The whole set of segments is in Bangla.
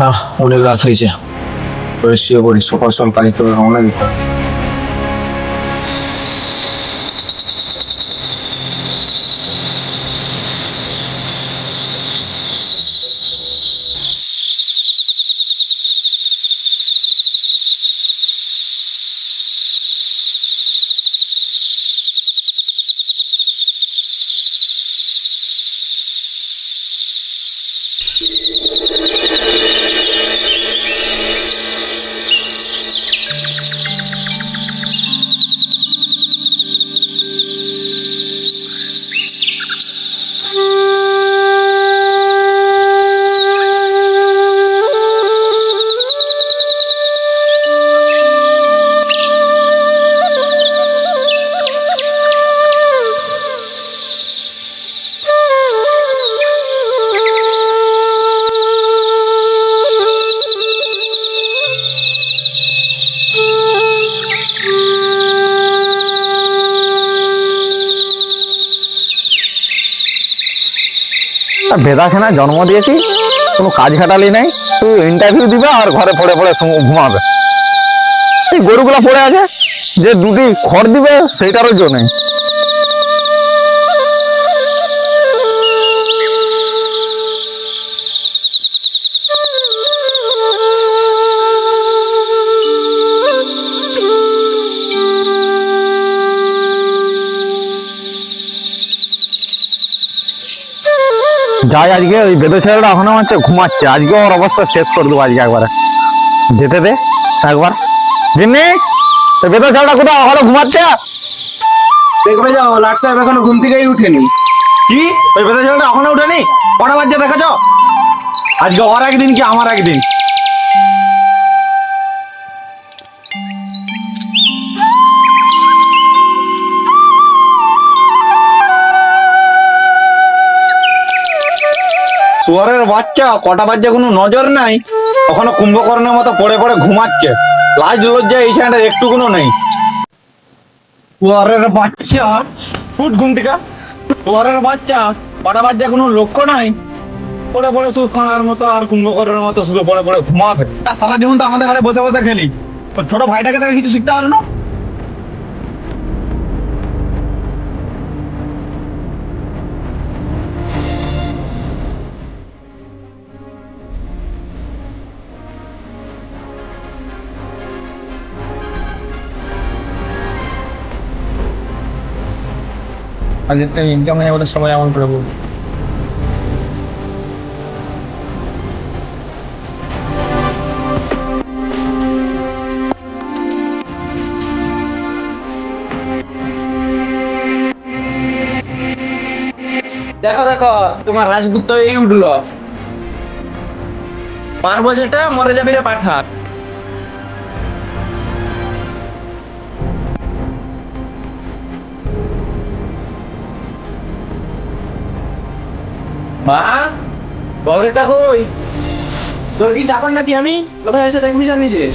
না অনেক রাত হয়েছে। শুয়ে পড়ি সকাল সকাল কাজ তো রওনা ভেদা সেনা জন্ম দিয়েছি, কোনো কাজ খাটালি নেই, শুধু ইন্টারভিউ দিবে আর ঘরে পড়ে পড়ে ঘুমাবে। এই গরুগুলো পড়ে আছে, যে দুটি খড় দিবে সেইটারও জন্য। যাই আজকে ওই বেদে ছেলেটা এখনও হচ্ছে ঘুমাচ্ছে। আজকে ওর অবস্থা শেষ করে দেবো আজকে একবারে। যেতে দে একবার। জিন্নি তো বেদে ছেলেটা কোথাও ওখানে ঘুমাচ্ছে? দেখবে যাও লাট সাহেব এখনও ঘুম থেকেই উঠেনি। কি? ওই বেদে ছেলেটা ওখানে উঠেনি? কটা বাজছে দেখেছ? আজকে ওর একদিন কি আমার একদিন? শুয়ারের বাচ্চা, কটা বাজছে কোনো নজর নাই। ওখানে কুম্ভকর্ণের মতো পড়ে পড়ে ঘুমাচ্ছে। লাজ লজ্জা এই ছেলেটার একটু কোনো নেই। শুয়ারের বাচ্চা ফুট ঘুম থেকে শুয়ারের বাচ্চা, কটা বাজছে কোনো লক্ষ্য নাই। পড়ে পড়ে শুধু খানার মতো আর কুম্ভকর্ণের মতো শুধু পড়ে পড়ে ঘুমাবে। সারা জীবন তো আমাদের ঘরে বসে বসে খেলি। ছোট ভাইটাকে তাকে কিছু শিখতে পারে না? আজকে ইনকাম নেই বলে সবাই এমন করে বলবে। দেখো দেখো, তোমার রাজপুত্র এই উঠল। পারব যেটা মরে যাবে রে পাঠা মা বউরেটা কই? তোর কি চাকর নাকি আমি? কোথায় এসে দেখবি জানিছিস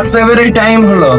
লাট সাহেবের এই টাইম হলো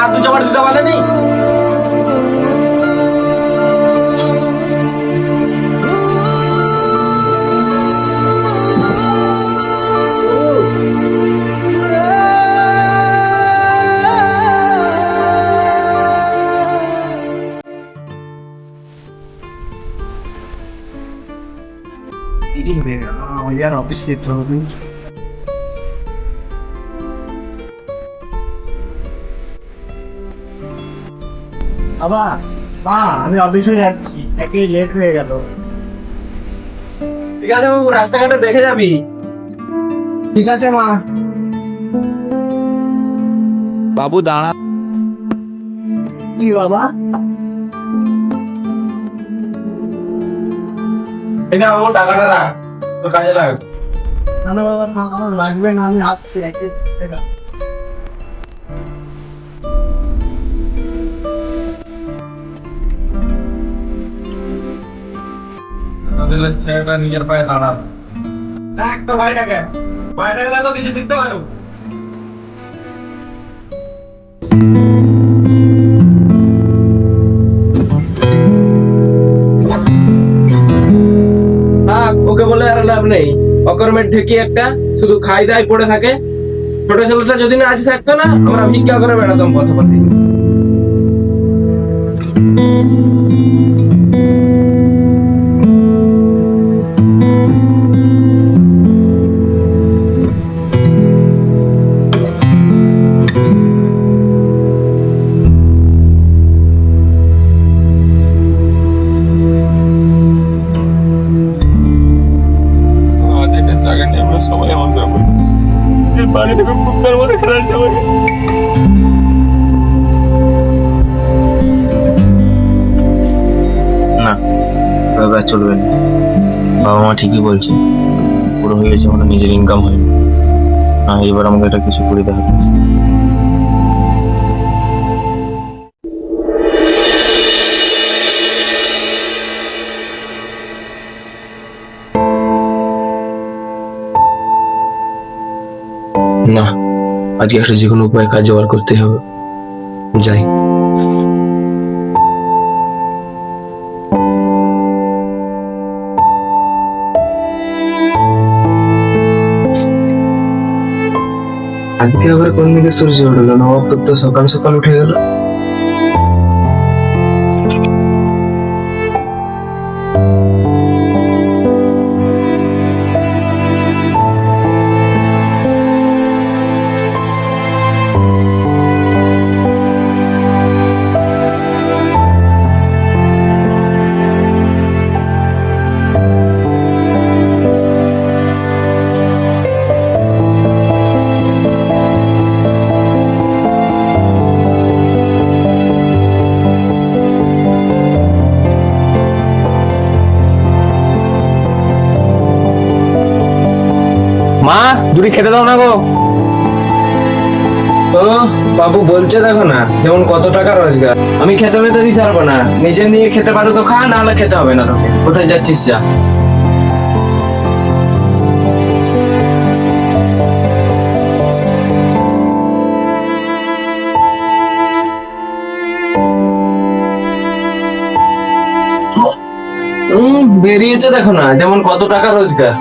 হাত দুজাবার দিতে পারলেনি Ini ya, ya, habis itu. বাবা মা আমি অফিসে যাচ্ছি। একই লেট হয়ে গেল। ঠিক আছে বাবু রাস্তাঘাটে দেখে যাবি। ঠিক আছে মা। বাবু দাঁড়া। কি বাবা? এটা ও টাকাটা রাখ। তোর কাজে লাগ না না বাবা না আমার লাগবে না আমি আসছি একই টাকা ছেলেটা নিজের পায়ে দাঁড়া দেখ তো ভাইটাকে। ভাইটাকে তো নিজে শিখতে পারো থাক ওকে বলে আর লাভ নেই। অকর্মের ঢেকি একটা শুধু খাই দাই পড়ে থাকে। ছোট ছেলেটা যদি না আজ থাকতো না আমরা ভিক্ষা করে বেড়াতাম পথে পথে ঠিকই বলছে। পুরো হয়ে গেছে মানে নিজের ইনকাম হয়নি। না, এবার আমাকে এটা কিছু করে দেখাতে না, আজকে একটা যে কোনো উপায়ে কাজ জোগাড় করতে হবে। যাই। আজকে আবার কোন দিকে সূর্য উঠল নবাব তো সকাল সকাল উঠে গেল খেতে দাও না গো। ও, বাবু বলছে দেখো না, যেমন কত টাকা রোজগার। আমি খেতে মেতে দিতে পারব না। নিজে নিয়ে খেতে পারো তো খা, না খেতে হবে না তোকে। কোথায় যাচ্ছিস যা। বেরিয়েছে দেখো না, যেমন কত টাকা রোজগার।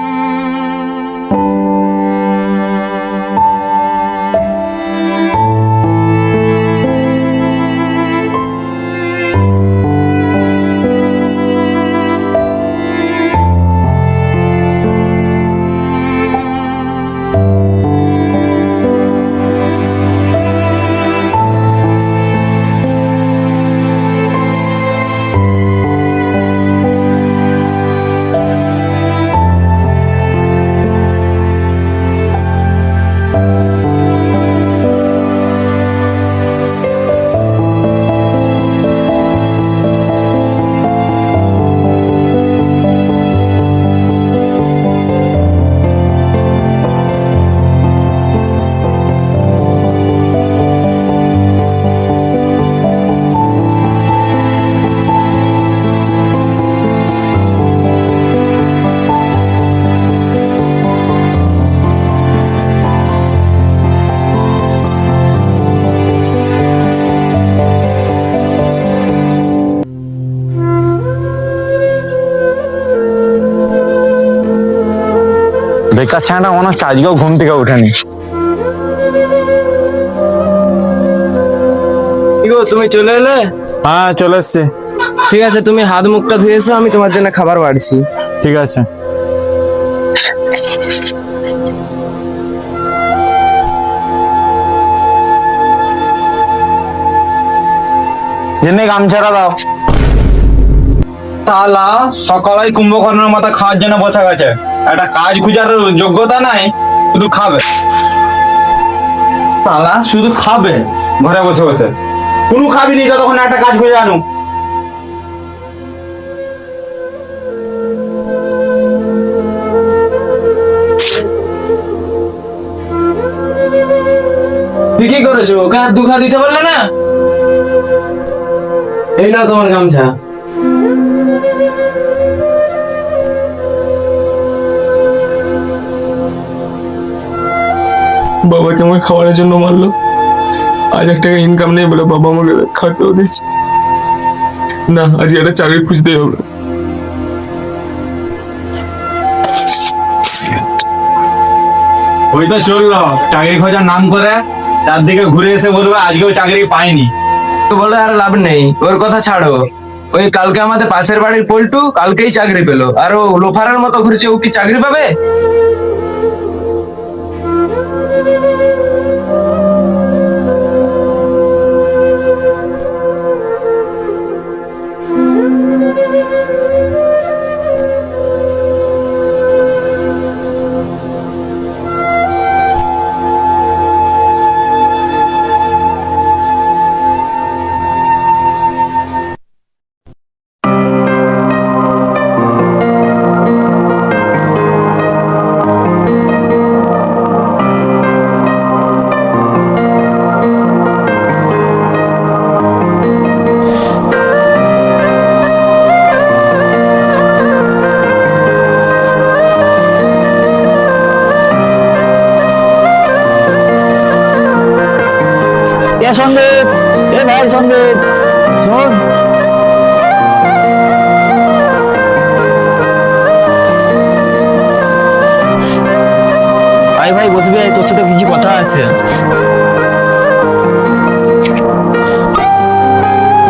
বেকার ছানাটা মনে হচ্ছে আজকেও ঘুম থেকে ওঠেনি। কি গো তুমি চলে এলে? হ্যাঁ চলে এসছে। ঠিক আছে তুমি হাত মুখটা ধুয়েছো আমি তোমার জন্য খাবার বাড়ছি। ঠিক আছে। জেনে গামছাটা দাও। তালা সকালে কুম্ভকর্ণের মাথা খাওয়ার জন্য বসে গেছে। একটা কাজ খুঁজার যোগ্যতা নাই, শুধু খাবে। তালা শুধু খাবে, ঘরে বসে বসে। কোনো খাবি নি ততক্ষণ একটা কাজ খুঁজে আনু। কি করেছ? ওকে দুখা দিতে পারলে না? এই তোমার গামছা। বাবাকে আমার খাওয়ানোর জন্য মারলো। আজ এক টাকা ইনকাম নেই বলে বাবা আমাকে খাটেও দিচ্ছে না আজ একটা চাকরি খুঁজতেই হবে। ওই তো চলল চাকরি খোঁজার নাম করে তার দিকে ঘুরে এসে বলবে আজকেও চাকরি পাইনি। তো বলে আর লাভ নেই ওর কথা ছাড়ো। ওই কালকে আমাদের পাশের বাড়ির পল্টু কালকেই চাকরি পেল। আর ও লোফারের মতো ঘুরছে ও কি চাকরি পাবে? thank you এ সংগীত, এ ভাই সংগীত শোন ভাই ভাই, বসবি, তোর সাথে কিছু কথা আছে।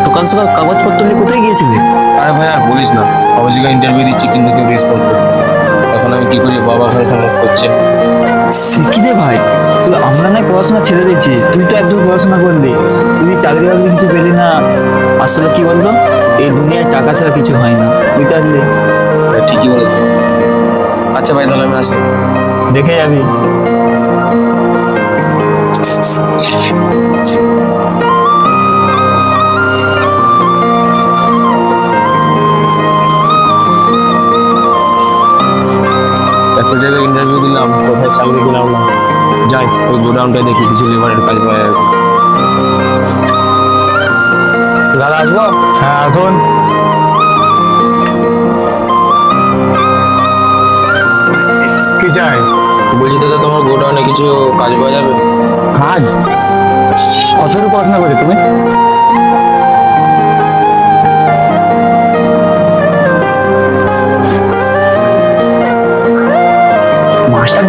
সকাল সকাল কাগজপত্র নিয়ে কোথায় গিয়েছিলি? আরে ভাই, আর বলিস না। অবশ্যই ইন্টারভিউ দিচ্ছি, কিন্তু কেউ রেসপন্স এখন আমি কি করি? বাবা হয়ে হেল্প করছে। সে কি রে ভাই? আমরা না পড়াশোনা ছেড়ে দিয়েছি। তুই তো একদম পড়াশোনা করলি। তুই চাকরি বাকরি কিছু পেলি না। আসলে কি বলতো? এই দুনিয়ায় টাকা ছাড়া কিছু হয় না। বুঝতে পারলি? হ্যাঁ, ঠিকই বলেছ। আচ্ছা ভাই তাহলে আমি আসি। দেখে যাবি। ইন্টারভিউ দিলাম কোথায় চাকরি পেলাম না যাই ওই গোডাউনটা দেখি কিছু লেবারের কাজ পাওয়া যাবে দাদা আসব? হ্যাঁ আসুন। কি চাই? বলছি দাদা তোমার গোডাউনে কিছু কাজ পাওয়া যাবে? কাজ? কত পড়াশোনা করে তুমি?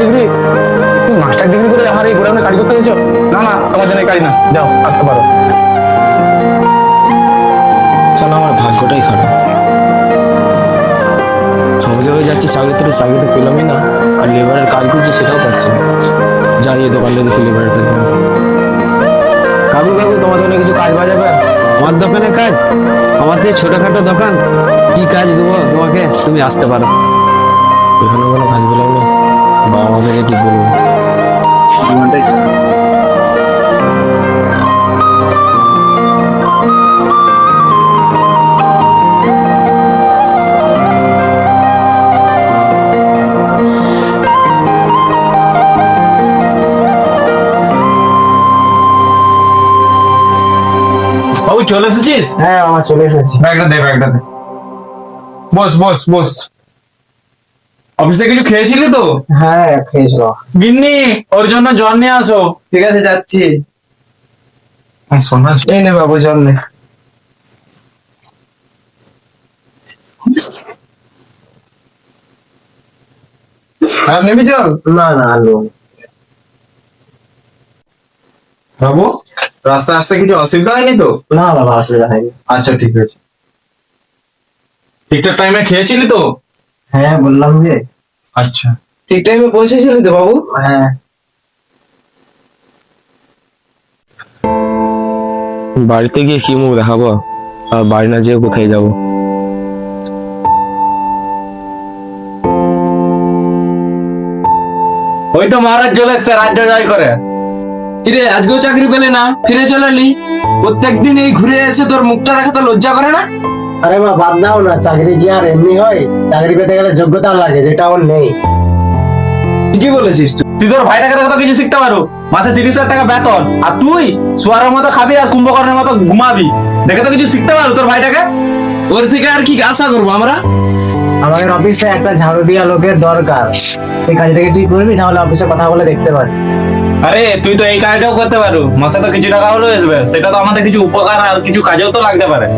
ডিগ্রি? তুমি মাস্টার ডিগ্রি করে আমার এই গোডাউনে কাজ করতে গেছো না না, তোমার জন্য কাজ না। যাও আসতে পারো। চলো, আমার ভাগ্যটাই খারাপ। সব জায়গায় যাচ্ছি চাকরি তো চাকরি তো পেলামই না। আর লেবারের কাজ করছি সেটাও পাচ্ছি না। এই দোকানটা দেখি লেবারের কাজ কাকু কাকু, তোমার দোকানে কিছু কাজ যাবে? আমার দোকানে কাজ? আমাদের ছোটখাটো দোকান। কি কাজ দেবো তোমাকে? তুমি আসতে পারো। এখানে কোনো কাজ পেলাম না। বাবা থেকে কি বলব চলে এসেছিস? হ্যাঁ আমার চলে এসেছি। ব্যাগটা দে ব্যাগটা দে। বস বস বস। অফিসে কিছু খেয়েছিলি তো? হ্যাঁ খেয়েছিল গিন্নি ওর জন্য জল নিয়ে আসো। ঠিক আছে যাচ্ছি। শোনা এই নে বাবু জল নে। আর নেমে চল না না আলো বাবু রাস্তা আসতে কিছু অসুবিধা হয়নি তো? না বাবা অসুবিধা হয়নি। আচ্ছা ঠিক আছে। ঠিকঠাক টাইমে খেয়েছিলি তো? হ্যাঁ বললাম যে। আচ্ছা। ঠিক টাইমে পৌঁছেছিলি তো বাবু? হ্যাঁ। বাড়িতে গিয়ে কি মুখ দেখাবো? আর বাড়ি না যেয়ে কোথায় যাব? ওই তো মহারাজ চলে এসছে রাজ্য জয় করে। কিরে আজকেও চাকরি পেলে না? ফিরে চলে এলি? প্রত্যেকদিন এই ঘুরে এসে তোর মুখটা দেখাতে লজ্জা করে না? আরে মা বাদ দাও না চাকরি কি আর এমনি হয়? চাকরি পেতে গেলে যোগ্যতা লাগে যেটা ওর নেই। ঠিকই বলেছিস তুই। তোর ভাইটাকে দেখে তো কিছু শিখতে পারো? মাসে তিরিশ হাজার টাকা বেতন। আর তুই সোয়ারের মতো খাবি আর কুম্ভকর্ণের মতো ঘুমাবি। দেখে তো কিছু শিখতে পারো তোর ভাইটাকে? ওর থেকে আর কি আশা করব আমরা? আমাদের অফিসে একটা ঝাড়ু দিয়া লোকের দরকার। সেই কাজটাকে তুই করবি তাহলে অফিসে কথা বলে দেখতে পারি আরে তুই তো এই কাজটাও করতে পারো। মাসে তো কিছু টাকা হলেও আসবে। সেটা তো আমাদের কিছু উপকার আর কিছু কাজেও তো লাগতে পারে।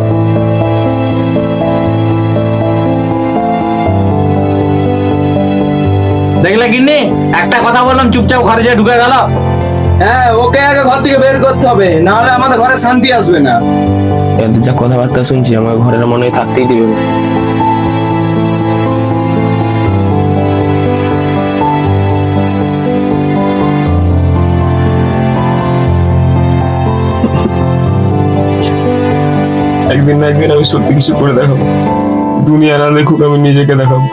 দেখলে কিন্নি একটা কথা বললাম চুপচাপ ঘরে যে ঢুকে গেল। হ্যাঁ ওকে আগে ঘর থেকে বের করতে হবে না হলে আমাদের ঘরে শান্তি আসবে না। এদের যা কথাবার্তা শুনছি আমার ঘরের মনে হয় থাকতেই দিবে না। একদিন না একদিন আমি সত্যি কিছু করে দেখাবো। দুনিয়া না দেখুক আমি নিজেকে দেখাবো।